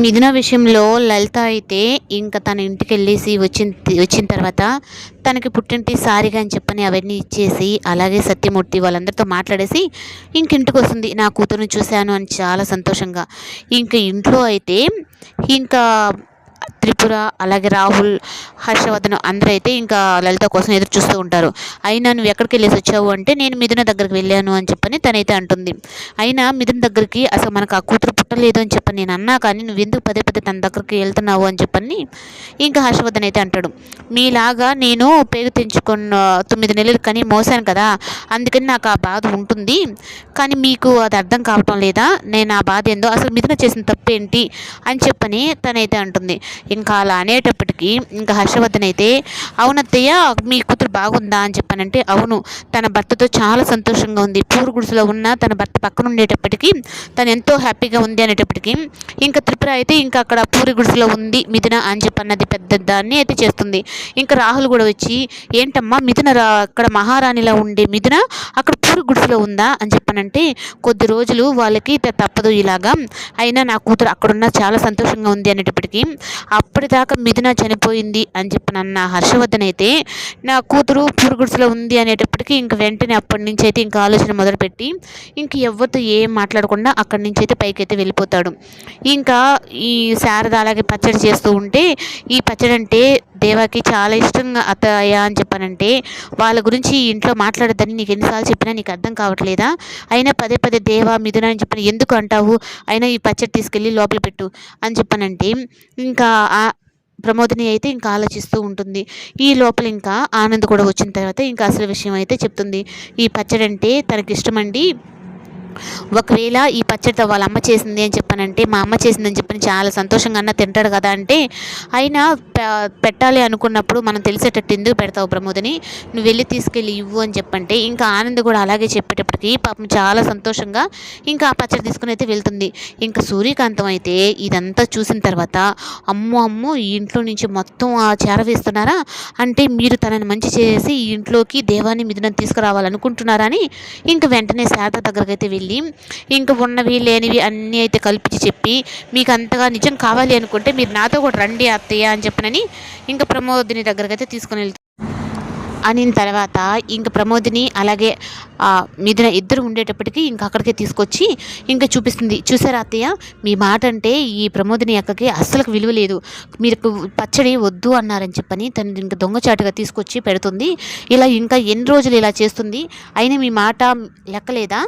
మిథున విషయంలో లలిత అయితే ఇంకా తన ఇంటికి వెళ్ళేసి వచ్చిన వచ్చిన తర్వాత తనకి పుట్టింటి సారిగా అని చెప్పని అవన్నీ ఇచ్చేసి అలాగే సత్యమూర్తి వాళ్ళందరితో మాట్లాడేసి ఇంక ఇంటికి వస్తుంది నా కూతురుని చూశాను అని చాలా సంతోషంగా. ఇంక ఇంట్లో అయితే ఇంకా త్రిపుర అలాగే రాహుల్ హర్షవర్ధన్ అందరూ అయితే ఇంకా లలిత కోసం ఎదురు చూస్తూ ఉంటారు. అయినా నువ్వు ఎక్కడికి వెళ్ళేసి వచ్చావు అంటే నేను మిథున దగ్గరికి వెళ్ళాను అని చెప్పని తనైతే అంటుంది. అయినా మిథున దగ్గరికి అసలు మనకు ఆ కూతురు పుట్టలేదు అని చెప్పని నేను అన్నా కానీ నువ్వు ఎందుకు పదే పదే తన దగ్గరికి వెళ్తున్నావు అని చెప్పని ఇంకా హర్షవర్ధన్ అయితే అంటాడు. మీలాగా నేను పేరు తెంచుకున్న తొమ్మిది నెలలు కానీ మోసాను కదా అందుకని నాకు ఆ బాధ ఉంటుంది. కానీ మీకు అది అర్థం కావటం లేదా? నేను ఆ బాధ ఏందో అసలు మిథున చేసిన తప్పేంటి? అని చెప్పని తనైతే అంటుంది. ఇంకా అలా అనేటప్పటికీ ఇంకా హర్షవర్ధన్ అయితే అవునత్తయ్య మీ కూతురు బాగుందా? అని చెప్పానంటే అవును తన భర్తతో చాలా సంతోషంగా ఉంది. పూరు గుడిసెలో ఉన్న తన భర్త పక్కన ఉండేటప్పటికీ తను ఎంతో హ్యాపీగా ఉంది అనేటప్పటికీ ఇంకా త్రిపుర అయితే ఇంకా అక్కడ పూరి గుడిసెలో ఉంది మిథున అని చెప్పన్నది పెద్ద దాన్ని అయితే చేస్తుంది. ఇంకా రాహుల్ కూడా వచ్చి ఏంటమ్మా మిథున రా అక్కడ మహారాణిలా ఉండే మిథున అక్కడ పూరి గుడిసెలో ఉందా? అని చెప్పానంటే కొద్ది రోజులు వాళ్ళకి తప్పదు ఇలాగా. అయినా నా కూతురు అక్కడున్న చాలా సంతోషంగా ఉంది అనేటప్పటికీ ఇప్పటిదాకా మిథున చనిపోయింది అని చెప్పినన్న హర్షవర్ధన్ అయితే నా కూతురు పురుగుడుసులో ఉంది అనేటప్పటికీ ఇంక వెంటనే అప్పటి నుంచి అయితే ఇంకా ఆలోచన మొదలుపెట్టి ఇంక ఎవరితో ఏం మాట్లాడకుండా అక్కడి నుంచి అయితే పైకి అయితే వెళ్ళిపోతాడు. ఇంకా ఈ శారద అలాగే పచ్చడి చేస్తూ ఉంటే ఈ పచ్చడి అంటే దేవాకి చాలా ఇష్టంగా అత్తయ్య అని చెప్పానంటే వాళ్ళ గురించి ఇంట్లో మాట్లాడద్దని నీకు ఎన్నిసార్లు చెప్పినా నీకు అర్థం కావట్లేదా? అయినా పదే పదే దేవా మిథున అని చెప్పిన ఎందుకు అంటావు? అయినా ఈ పచ్చడి తీసుకెళ్ళి లోపల పెట్టు అని చెప్పానంటే ఇంకా ప్రమోదిని అయితే ఇంకా ఆలోచిస్తూ ఉంటుంది. ఈ లోపల ఇంకా ఆనంద్ కూడా వచ్చిన తర్వాత ఇంకా అసలు విషయం అయితే చెప్తుంది. ఈ పచ్చడి అంటే తనకి ఇష్టమండి ఒకవేళ ఈ పచ్చడితో వాళ్ళ అమ్మ చేసింది అని చెప్పానంటే మా అమ్మ చేసిందని చెప్పని చాలా సంతోషంగా అన్న తింటాడు కదా అంటే అయినా పెట్టాలి అనుకున్నప్పుడు మనం తెలిసేటట్టు ఎందుకు పెడతావు ప్రమోదని? నువ్వు వెళ్ళి తీసుకెళ్ళి ఇవ్వు అని చెప్పంటే ఇంకా ఆనంద్ కూడా అలాగే చెప్పేటప్పటికి పాపం చాలా సంతోషంగా ఇంకా ఆ పచ్చడి తీసుకుని అయితే వెళ్తుంది. ఇంకా సూర్యకాంతం అయితే ఇదంతా చూసిన తర్వాత అమ్మో అమ్మో ఈ ఇంట్లో నుంచి మొత్తం ఆ చేర వేస్తున్నారా? అంటే మీరు తనని మంచి చేసి ఈ ఇంట్లోకి దేవాన్ని మిథునం తీసుకురావాలనుకుంటున్నారా అని ఇంకా వెంటనే శారద దగ్గరకైతే అయితే వెళ్ళి ఇంకా ఉన్నవి లేనివి అన్నీ అయితే కల్పించి చెప్పి మీకు అంతగా నిజం కావాలి అనుకుంటే మీరు నాతో కూడా రండి అత్తయ్య అని చెప్పనని ఇంకా ప్రమోదిని దగ్గరకు అయితే తీసుకుని వెళ్తాను అనిన తర్వాత ఇంక ప్రమోదిని అలాగే మిథున ఇద్దరు ఉండేటప్పటికి ఇంకా అక్కడికే తీసుకొచ్చి ఇంకా చూపిస్తుంది. చూసారా అత్తయ్య మీ మాట అంటే ఈ ప్రమోదిని అక్కకి అస్సలకు విలువ లేదు. మీరు పచ్చడి వద్దు అన్నారని చెప్పని తను ఇంకా దొంగచాటుగా తీసుకొచ్చి పెడుతుంది. ఇలా ఇంకా ఎన్ని రోజులు ఇలా చేస్తుంది? అయినా మీ మాట లెక్కలేదా?